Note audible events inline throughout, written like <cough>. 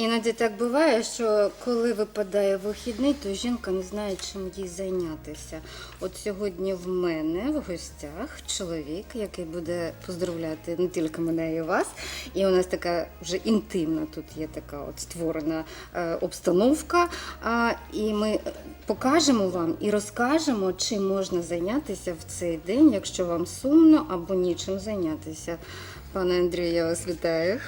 Іноді так буває, що коли випадає вихідний, то жінка не знає, чим їй зайнятися. От сьогодні в мене в гостях чоловік, який буде поздравляти не тільки мене і вас. І у нас така вже інтимна тут є така от створена е, обстановка. І ми покажемо вам і розкажемо, чим можна зайнятися в цей день, якщо вам сумно або нічим зайнятися. Пане Андрію, я вас вітаю.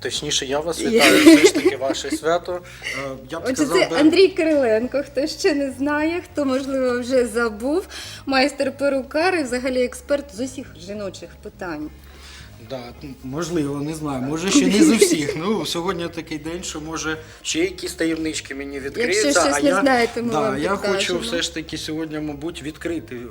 Точніше, я вас вітаю. Все ж таки ваше свято. Е, Я б Отже, сказав це би, Андрій Кириленко. Хто ще не знає, хто можливо вже забув, майстер перукар і взагалі експерт з усіх жіночих питань. Да, можливо, не знаю. Може ще не з <laughs> усіх. Ну сьогодні такий день, що може ще якісь таємнички мені відкриються. Якщо щось а не я, знаєте, ми да, вам я хочу все ж таки сьогодні, мабуть, відкрити е,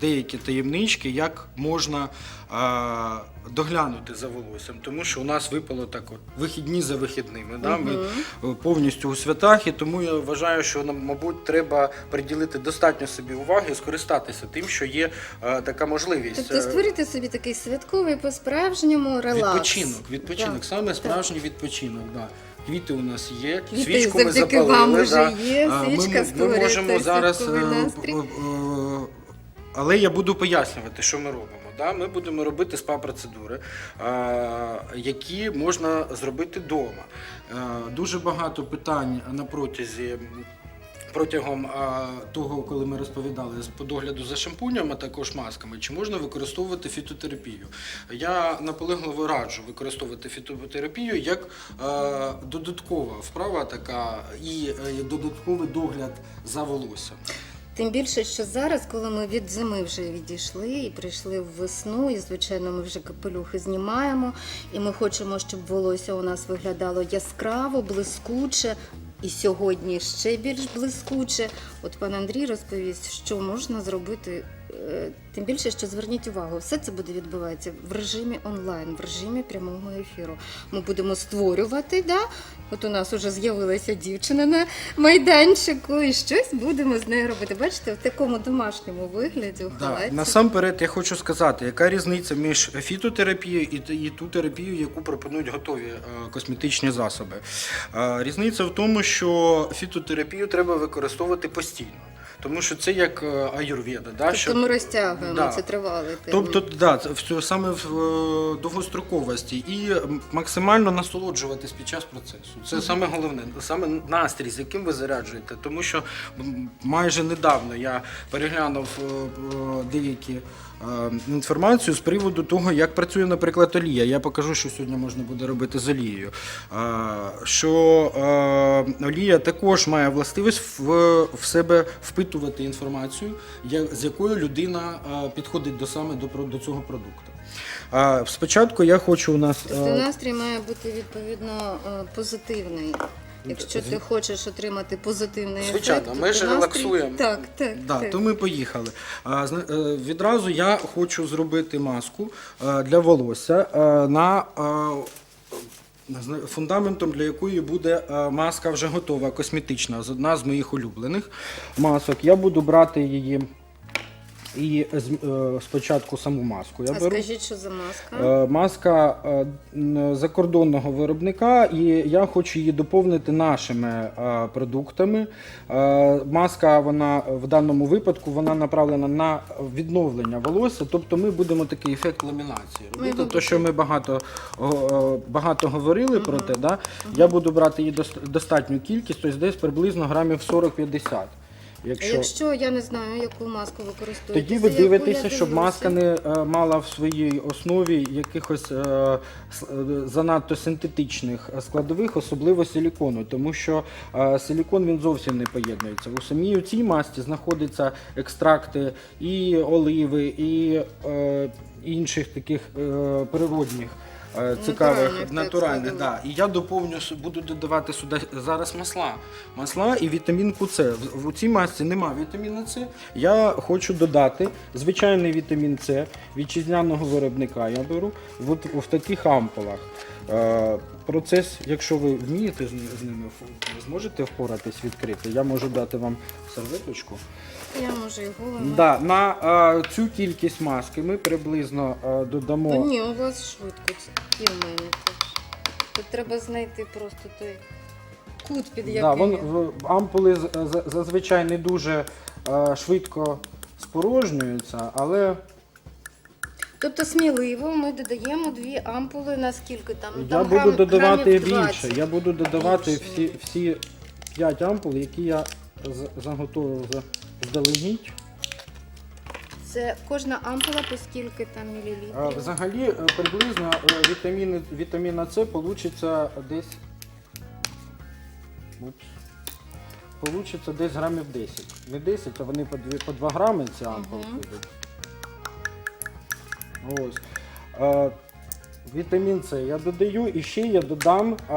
деякі таємнички, як можна е, доглянути за волоссям. Тому що у нас випало так от вихідні за вихідними. Да? Ми е, повністю у святах, і тому я вважаю, що нам, мабуть, треба приділити достатньо собі уваги і скористатися тим, що є е, така можливість. Тобто Е, створити собі такий святковий по-справжньому релакс. Відпочинок, відпочинок, Так, саме так. справжній відпочинок. Да. Квіти у нас є, Квіти свічку ми завдяки запалили. вам да. є, А, свічка ми, ми створює можемо зараз. святковий настрій. е, е, Але я буду пояснювати, що ми робимо. Да? Ми будемо робити спа-процедури, е, які можна зробити вдома. Дуже багато питань на протязі. Протягом того, коли ми розповідали по догляду за шампунем, а також масками, чи можна використовувати фітотерапію? Я наполегливо раджу використовувати фітотерапію як додаткова вправа, така і е, додатковий догляд за волоссям. Тим більше, що зараз, коли ми від зими вже відійшли і прийшли в весну, і звичайно, ми вже капелюхи знімаємо, і ми хочемо, щоб волосся у нас виглядало яскраво, блискуче. І сьогодні ще більш блискуче. От пан Андрій розповість, що можна зробити. Е, Тим більше, що зверніть увагу, все це буде відбуватися в режимі онлайн, в режимі прямого ефіру. Ми будемо створювати, да? От у нас вже з'явилася дівчина на майданчику, і щось будемо з нею робити. Бачите, в такому домашньому вигляді у Да. Насамперед я хочу сказати, яка різниця між фітотерапією і, і ту терапію, яку пропонують готові е, косметичні засоби. Е, різниця в тому, що фітотерапію треба використовувати постійно. Тому що це як е, аюрведа. Да? Тобто ми розтягуємо Да. це тривалий термін. Тобто, да, це саме в е, довгостроковості і максимально насолоджуватись під час процесу. Це саме головне, саме настрій, з яким ви заряджуєте. Тому що майже недавно я переглянув е, деякі. Інформацію з приводу того, як працює, наприклад, олія. Я покажу, що сьогодні можна буде робити з олією. Що олія також має властивість в, себе впитувати інформацію, з якою людина підходить до саме до, цього продукту. Спочатку я хочу у нас. Тобто настрій має бути відповідно е, позитивний. Якщо ти хочеш отримати позитивний Звичайно, ефект, ми то ж настрій- релаксуємо. Так, так. Да, так. то ми поїхали. А, зна- е, відразу я хочу зробити маску е, для волосся е, на. е, зна- Фундаментом для якої буде е, маска вже готова, косметична, з- одна з моїх улюблених масок. Я буду брати її і е, спочатку саму маску. Я А беру. скажіть, що за маска? Е, Маска е, закордонного виробника, і я хочу її доповнити нашими продуктами. Маска, вона в даному випадку вона направлена на відновлення волосся, тобто ми будемо такий ефект ламінації робити. будемо То, що ми багато, багато говорили про те, да? я буду брати її дос- достатню кількість, тобто десь приблизно грамів 40-50. А Якщо... Якщо я не знаю, яку маску використовувати, Тоді ви дивитеся, щоб маска не е, мала в своїй основі якихось е, с- е, занадто синтетичних складових, особливо силікону, тому що е, силікон він зовсім не поєднується. У самій у цій масці знаходяться екстракти і оливи, і е, інших таких е, природних. Е, Цікавих Натуральних, да. І я доповню с- буду додавати сюди зараз масла. Масла і вітамінку С. В, в цій масці нема вітаміну С. Я хочу додати звичайний вітамін С вітчизняного виробника. Я беру в, от- в таких ампулах. Е, процес, якщо ви вмієте з, з ними, зможете впоратись відкрити. Я можу дати вам серветочку. Я можу і голову. Да, на е, цю кількість маски ми приблизно е, додамо. Та ні, у вас швидко. І в мене теж. Тут треба знайти просто той кут, під який. Да, вон, в- ампули з- з- зазвичай не дуже е, швидко спорожнюються, але Тобто сміливо ми додаємо дві ампули на скільки там? Ну, я там буду грам- додавати грамів більше. 20. Я буду додавати Більше. всі, всі 5 ампул, які я з- заготовив за- заздалегідь. Це кожна ампула по скільки там мілілітрів? Взагалі е, приблизно е, вітаміни, вітаміна С получиться десь. Упс. Получиться десь грамів 10. Не 10, а вони по 2, по 2 грами ці ампулки Мгм. йдуть. Ось. Е, вітамін С я додаю і ще я додам е,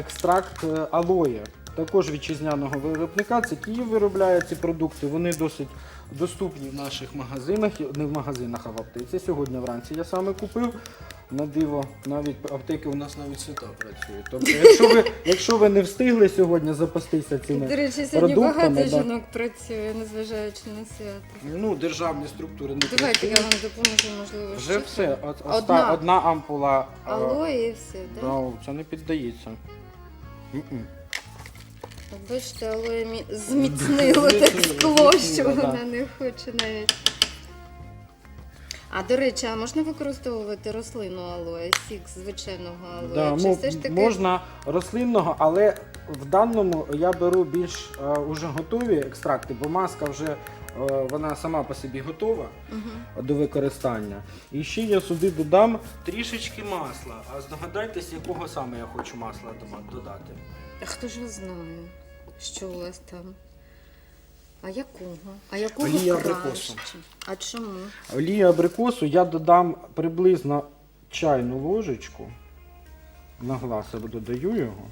екстракт е, алоє. Також вітчизняного виробника. Це Київ виробляє ці продукти. Вони досить доступні в наших магазинах, не в магазинах, а в аптеці. Сьогодні вранці я саме купив. На диво, навіть аптеки у нас навіть свята працюють. Тобто, якщо ви, якщо ви не встигли сьогодні запастися цими До речі, сьогодні продуктами, багато да. жінок працює, незважаючи на свято. ну, державні структури не Давайте я вам допоможу, можливо, Вже ще все. От, Одна. одна. одна ампула. е, і все, так? Да? Да, це не піддається. М-м. От Бачите, алоє мі- зміцнило так скло, що вона не хоче навіть. А до речі, а можна використовувати рослину алоє, сік звичайного алоє? Да, Чи мо- все ж таки Можна рослинного, але в даному я беру більш е, уже готові екстракти, бо маска вже е, вона сама по собі готова Мгм. до використання. І ще я сюди додам трішечки масла. А здогадайтесь, якого саме я хочу масла дома- додати. А хто ж знає, що у вас там? А якого? А якого Олія краще? абрикосу. А чому? Олія абрикосу я додам приблизно чайну ложечку. На глаз я додаю його.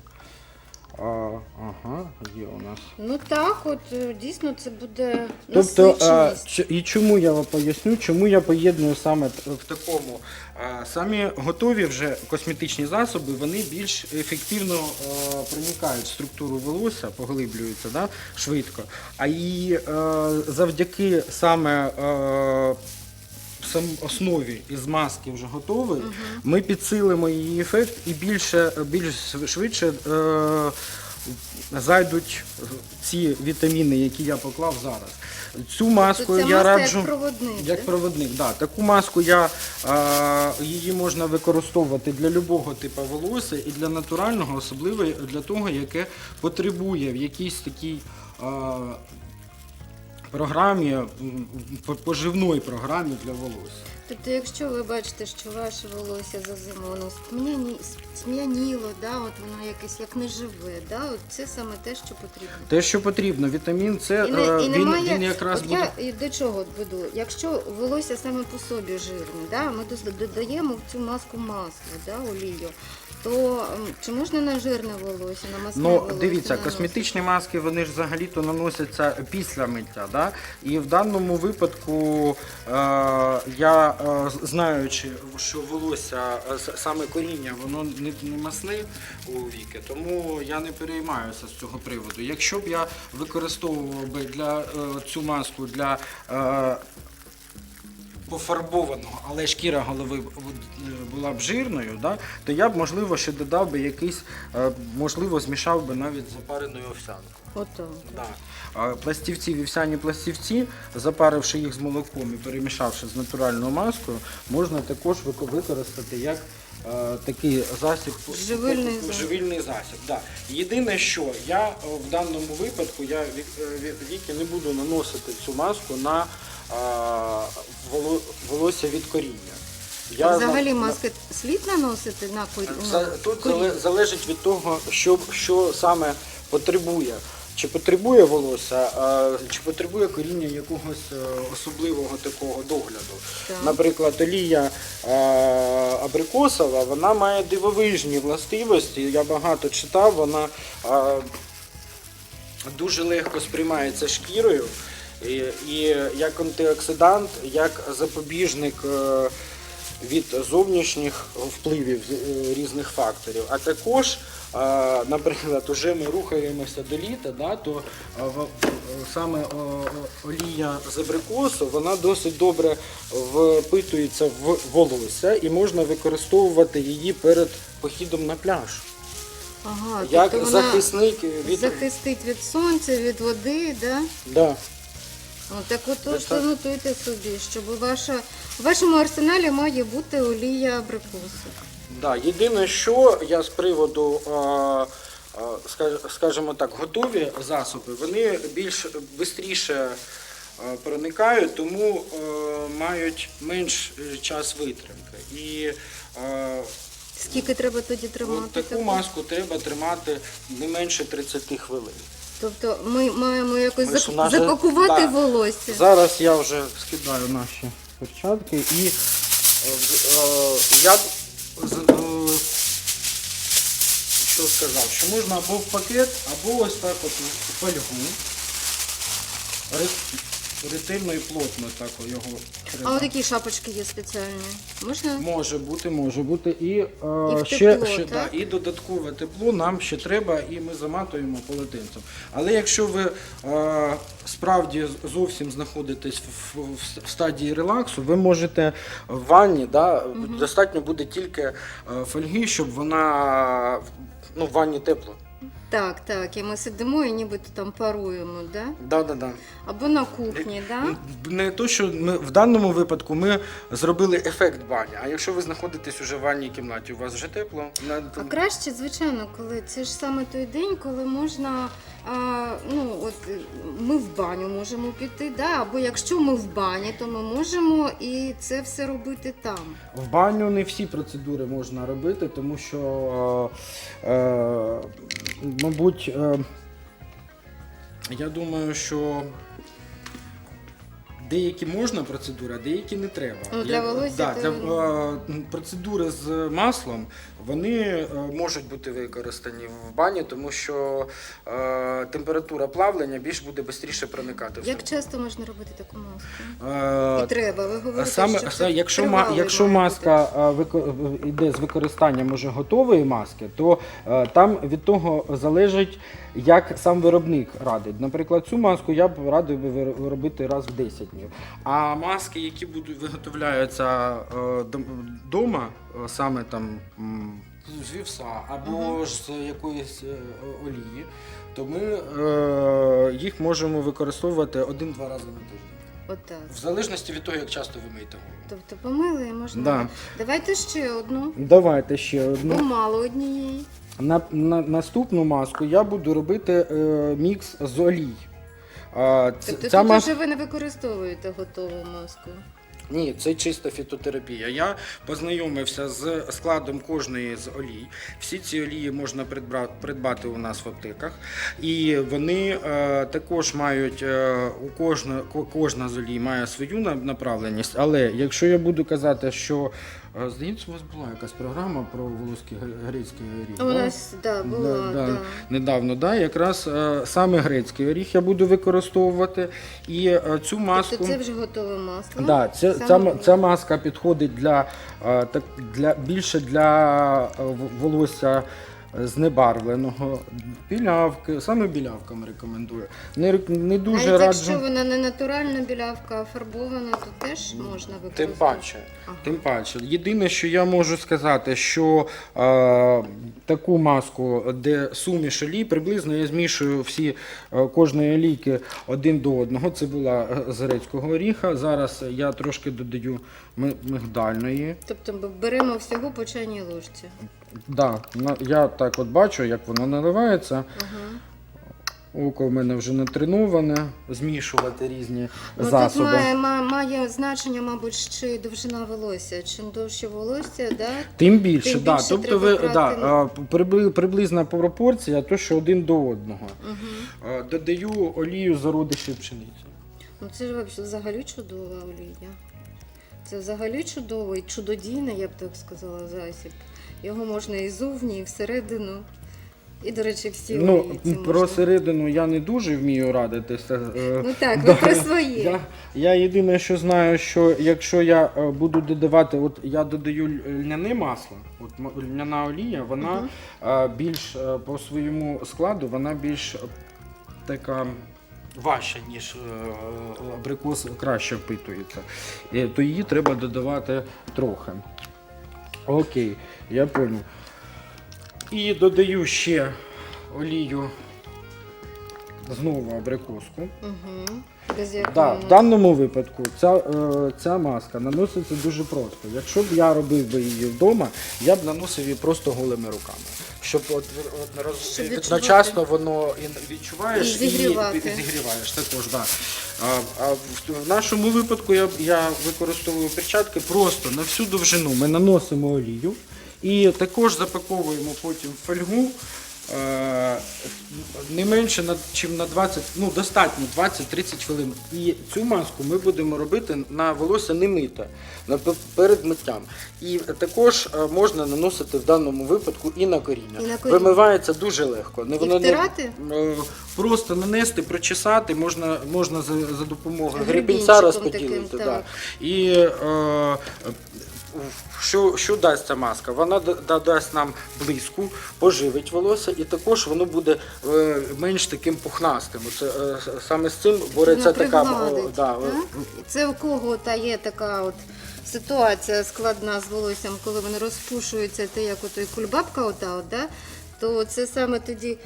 А, ага, є у нас. Ну так, от е, дійсно це буде Тобто, а, і чому я вам поясню, чому я поєдную саме в такому. А, Самі готові вже косметичні засоби, вони більш ефективно а, проникають в структуру волосся, поглиблюються да, швидко. А і е, завдяки саме е, сам основі із маски вже готової, ми підсилимо її ефект і більше, більш швидше е, зайдуть ці вітаміни, які я поклав зараз. Цю маску Тобто це я маска раджу. як проводник. Як проводник, да. Таку маску я е, її можна використовувати для любого типу волосся і для натурального, особливо для того, яке потребує в якійсь такій е, програмі, по- поживної програмі для волосся. Тобто, якщо ви бачите, що ваше волосся за зиму воно см'яні, см'яніло, да, от воно якесь як неживе, да, от це саме те, що потрібно. Те, що потрібно, вітамін С, І, не, е, і він, немає, він якраз от буде. я і до чого веду? Якщо волосся саме по собі жирне, да, ми дос- додаємо в цю маску масло, да, олію, то чи можна на жирне волосся, на масне Ну, волосся дивіться, наносити? косметичні маски вони ж взагалі-то наносяться після миття. Да? І в даному випадку е, я, е, знаючи, що волосся, е, саме коріння, воно не, не масне у віки, тому я не переймаюся з цього приводу. Якщо б я використовував би для е, цю маску для. Е, Пофарбованого, але шкіра голови б- була б жирною, да, то я б можливо ще додав би якийсь, е, можливо, змішав би навіть з запареною овсянкою. Да. Пластівці, вівсяні пластівці, запаривши їх з молоком і перемішавши з натуральною маскою, можна також використати як е, такий засіб Живильний засіб. живильний засіб. Да. Єдине, що я е, в даному випадку я е, віки не буду наносити цю маску на е, воло- волосся від коріння. А взагалі маски слід наносити на корі... Тут коріння? зале- залежить від того, що, що саме потребує. Чи потребує волосся, а, чи потребує коріння якогось е, особливого такого догляду. Так. Наприклад, олія е, абрикосова, вона має дивовижні властивості. Я багато читав, вона е, дуже легко сприймається шкірою. І, і як антиоксидант, як запобіжник від зовнішніх впливів е, різних факторів. А також, е, наприклад, уже ми рухаємося до літа, да, то е, саме олія з абрикосу, вона досить добре впитується в волосся і можна використовувати її перед походом на пляж. Ага, як тобто вона захисник від. захистить від сонця, від води, да? Да. О, так от так. нотуйте собі, щоб ваша, у вашому арсеналі має бути олія абрикосу. Да, єдине, що я з приводу, скажімо так, готові засоби, вони більш швидше проникають, тому мають менш час витримки. І Скільки треба тоді тримати? таку таку? маску треба тримати не менше 30 хвилин. Тобто ми маємо якось Ми наше- запакувати да. волосся. Зараз я вже скидаю наші перчатки і е, е, я е, що сказав, що можна або в пакет, або ось так от в фольгу. Ре- Ретельно і плотно так його А треба. от такі шапочки є спеціальні. Можна? Може бути, може бути. І, е, в ще, тепло, ще, так? да, і додаткове тепло нам ще треба, і ми заматуємо полотенцем. Але якщо ви е, справді зовсім знаходитесь в, в, в стадії релаксу, ви можете в ванні, да, достатньо буде тільки е, фольги, щоб вона ну, в ванні тепло. Так, так. І ми сидимо і нібито там паруємо, да? Да, да, да. Або на кухні, да? Не то, що ми в даному випадку ми зробили ефект бані. А якщо ви знаходитесь уже в ванній кімнаті, у вас вже тепло. на- А краще, звичайно, коли це ж саме той день, коли можна. А, ну, от ми в баню можемо піти, да? або якщо ми в бані, то ми можемо і це все робити там. В баню не всі процедури можна робити, тому що, е, е, мабуть, е, я думаю, що деякі можна процедури, а деякі не треба. Ну, для волосся да, для, е, процедури з маслом вони е, можуть бути використані в бані, тому що е, температура плавлення більш буде швидше проникати. в Як себе. часто можна робити таку маску? Е, І треба, ви говорите, Саме що це, якщо, ма, тривалий якщо має маска а, вико- йде з використанням уже готової маски, то е, там від того залежить, як сам виробник радить. Наприклад, цю маску я б радив би вир- робити раз в 10 днів. А маски, які будуть виготовляються вдома, саме там з вівса або ж з якоїсь е, олії, то ми е, їх можемо використовувати один-два рази на тиждень. Отак. В залежності від того, як часто ви миєте голову. Тобто помили можна. Да. Давайте ще одну. Давайте ще одну. мало однієї. На, на наступну маску я буду робити е, мікс з олій. А, ц- Тобто тут мас... вже ви не використовуєте готову маску. Ні, це чиста фітотерапія. Я познайомився з складом кожної з олій. Всі ці олії можна придбра- придбати у нас в аптеках. І вони е, також мають е, у кожна, ко- кожна з олій має свою на- направленість. Але якщо я буду казати, що здається, у вас була якась програма про волоський гре- грецький оріх. У нас да, була, Да, да, да. недавно, да, якраз е, саме грецький оріх я буду використовувати. І е, цю маску. Тобто це вже готове масло. Да, це, ця, ця маска підходить для, е, так, для більше для волосся знебарвленого. Білявки, саме білявкам рекомендую. Не, не дуже Навіть раджу. якщо вона не натуральна білявка, а фарбована, то теж можна Тим паче. Ага. Тим паче. Єдине, що я можу сказати, що е, таку маску, де суміш олій, приблизно я змішую всі е, кожної олійки один до одного. Це була е, з грецького оріха. Зараз я трошки додаю ми- мигдальної. Тобто беремо всього по чайній ложці. Да, на- я так от бачу, як воно наливається. Ага. Око в мене вже натреноване, змішувати різні Ну, засоби. Має, має, має значення, мабуть, ще й довжина волосся. Чим довше волосся, да? Тим більше, Тим да. більше тобто треба ви брати да, а, прибли- приблизна пропорція, то що один до одного. Угу. А, Додаю олію зародиші пшениці. Ну це ж вообще взагалі чудова олія. Це взагалі чудовий, чудодійний, я б так сказала, засіб. Його можна і зовні, і всередину. І, до речі, всі Ну, олії ці про можна. середину я не дуже вмію радитися. е, Ну так, <laughs> ви про своє. Я, я єдине, що знаю, що якщо я е, буду додавати, от я додаю ль- льняне масло, от м- льняна олія, вона е, більш е, по своєму складу, вона більш е, така. Важча, ніж е, абрикос краще впитується. Е, То її треба додавати трохи. Окей, я понял. І додаю ще олію знову абрикоску. Угу. Без Да, в даному випадку ця, е, ця маска наноситься дуже просто. Якщо б я робив би її вдома, я б наносив її просто голими руками. Щоб от, от роз- Щоб відчувати. одночасно воно і відчуваєш І зігрівати. і зігріваєш також. Да. А, а в, в нашому випадку я, я використовую перчатки просто на всю довжину. Ми наносимо олію і також запаковуємо потім в фольгу. Е, не менше чим на 20, ну достатньо 20-30 хвилин. І цю маску ми будемо робити на волосся не мите, перед миттям. І також е, можна наносити в даному випадку і на коріння. І на коріння. Вимивається дуже легко. Не воно не- втирати? Е, Просто нанести, прочесати, можна, можна за, за допомогою гребінця розподілити. так. І е, що, що дасть ця маска? Вона да- да- дасть нам блиску, поживить волосся, і також воно буде е, менш таким пухнастим. Це, е, саме з цим бореться Воно така. о, да, так? Це у кого та є така от ситуація складна з волоссям, коли вони розпушуються, те як ото і кульбабка ота, от, да? то це саме тоді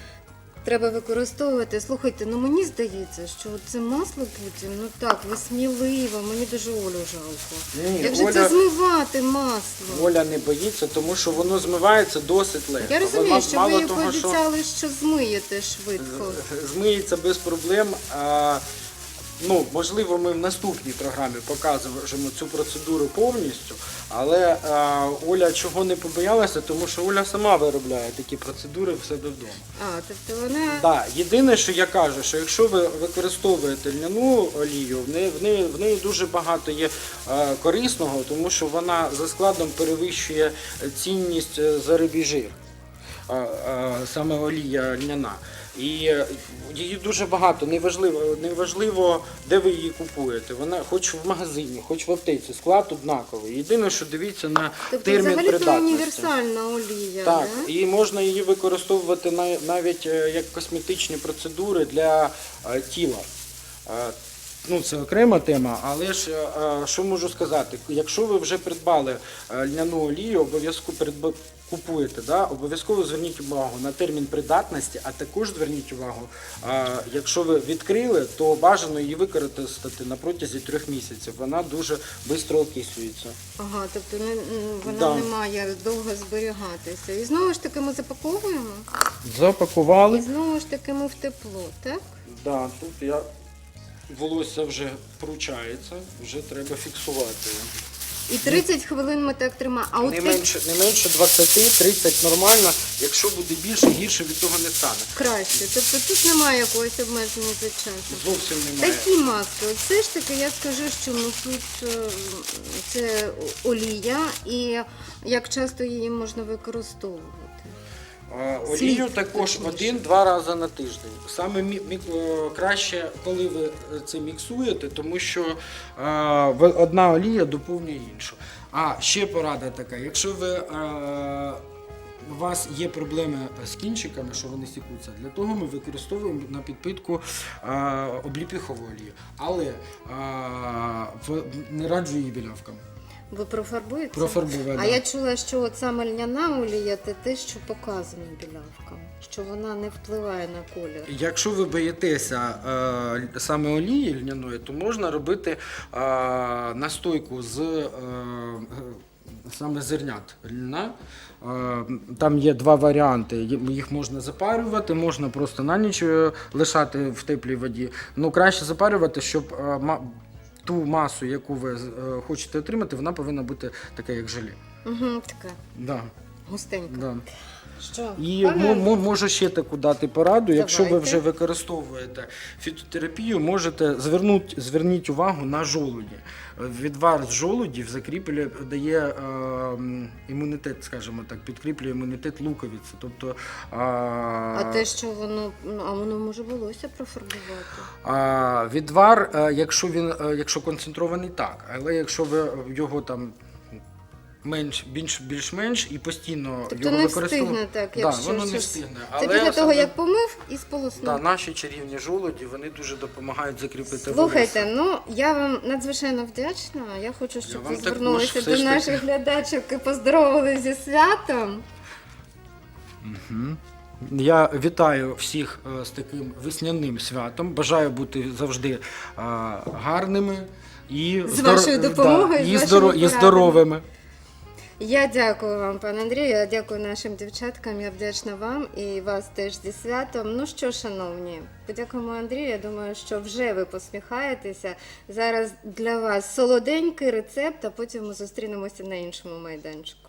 треба використовувати. Слухайте, ну мені здається, що це масло потім, ну так, ви сміливо, мені дуже Олю жалко. Ні, як же Оля- це змивати масло? Оля не боїться, тому що воно змивається досить легко. Я розумію, Воно що мало ви їй того, що- пообіцяли, що змиєте швидко. змиється без проблем. А, ну, можливо, ми в наступній програмі покажемо цю процедуру повністю, але а, Оля чого не побоялася, тому що Оля сама виробляє такі процедури в себе вдома. А, тобто вона Да, єдине, що я кажу, що якщо ви використовуєте льняну олію, в неї, в неї, в неї дуже багато є е, корисного, тому що вона за складом перевищує цінність е, за рибій жир. Саме олія льняна. І е, її дуже багато, неважливо, неважливо, де ви її купуєте. Вона хоч в магазині, хоч в аптеці, склад однаковий. Єдине, що дивіться на тобто термін взагалі придатності. це універсальна олія. Так, да? і можна її використовувати навіть е, як косметичні процедури для е, тіла. Ну, це окрема тема, але ж е, е, що можу сказати? Якщо ви вже придбали е, льняну олію, обов'язково придба- купуєте, да? обов'язково зверніть увагу на термін придатності, а також зверніть увагу, якщо ви відкрили, то бажано її використати на протязі трьох місяців. Вона дуже швидко окислюється. Ага, тобто не, вона Да. не має довго зберігатися. І знову ж таки ми запаковуємо, Запакували. і знову ж таки ми в тепло, так? Да, тут я волосся вже пручається, вже треба фіксувати. І 30 хвилин ми так тримаємо. А от Не ти- менше, не менше 20-30 нормально. Якщо буде більше, гірше від того не стане. краще. Тобто тут немає якогось обмеження за часом. Зовсім немає. Такі маски, от все ж таки я скажу, що ну, тут е, це олія, і як часто її можна використовувати. Слід, Олію також один-два рази на тиждень. Саме краще, коли ви е, це міксуєте, тому що одна олія доповнює іншу. А ще порада така: якщо ви. е, у вас є проблеми з кінчиками, що вони сікуться. Для того ми використовуємо на підпитку обліпіхову олію. Але не раджу її білявкам. Ви профарбуєте? Профарбована. А я чула, що от саме льняна олія це те, що показано білявкам, що вона не впливає на колір. Якщо ви боїтеся е, саме олії льняної, то можна робити е, настойку з е, е, саме зернят льна. Е, там є два варіанти. Їх можна запарювати, можна просто на ніч е, лишати в теплій воді. Ну краще запарювати, щоб ту масу, яку ви е, хочете отримати, вона повинна бути така, як желе. Угу, така Да, густенька. да. Що? І мо- можу ще таку дати пораду. Якщо ви вже використовуєте фітотерапію, можете звернути зверніть увагу на жолуді. Відвар з жолудів закріплює, дає е, імунітет, скажімо так, підкріплює імунітет луковиці. Тобто, а, А те, що воно, ну, а воно може волосся профарбувати. а, відвар, е, якщо він е, якщо концентрований, так. Але якщо ви його там. Менш більш більш-менш і постійно Тобто його не використовуєте. встигне так, да, якщо воно не щось- встигне. Це Але після того, саме- як помив і сполоснув. Да, наші чарівні жолуді вони дуже допомагають закріпити Слухайте, волосся. ну я вам надзвичайно вдячна. Я хочу, щоб вам ви також звернулися все до ж таки. наших глядачок і поздоровили зі святом. Я вітаю всіх е, з таким весняним святом. Бажаю бути завжди е, гарними і З вашою допомогою, з і, вашими здоро- і порадами. здоровими. Я дякую вам, пане Андрію. Я дякую нашим дівчаткам. Я вдячна вам і вас теж зі святом. Ну що, шановні, подякуємо Андрію. Я думаю, що вже ви посміхаєтеся. Зараз для вас солоденький рецепт, а потім ми зустрінемося на іншому майданчику.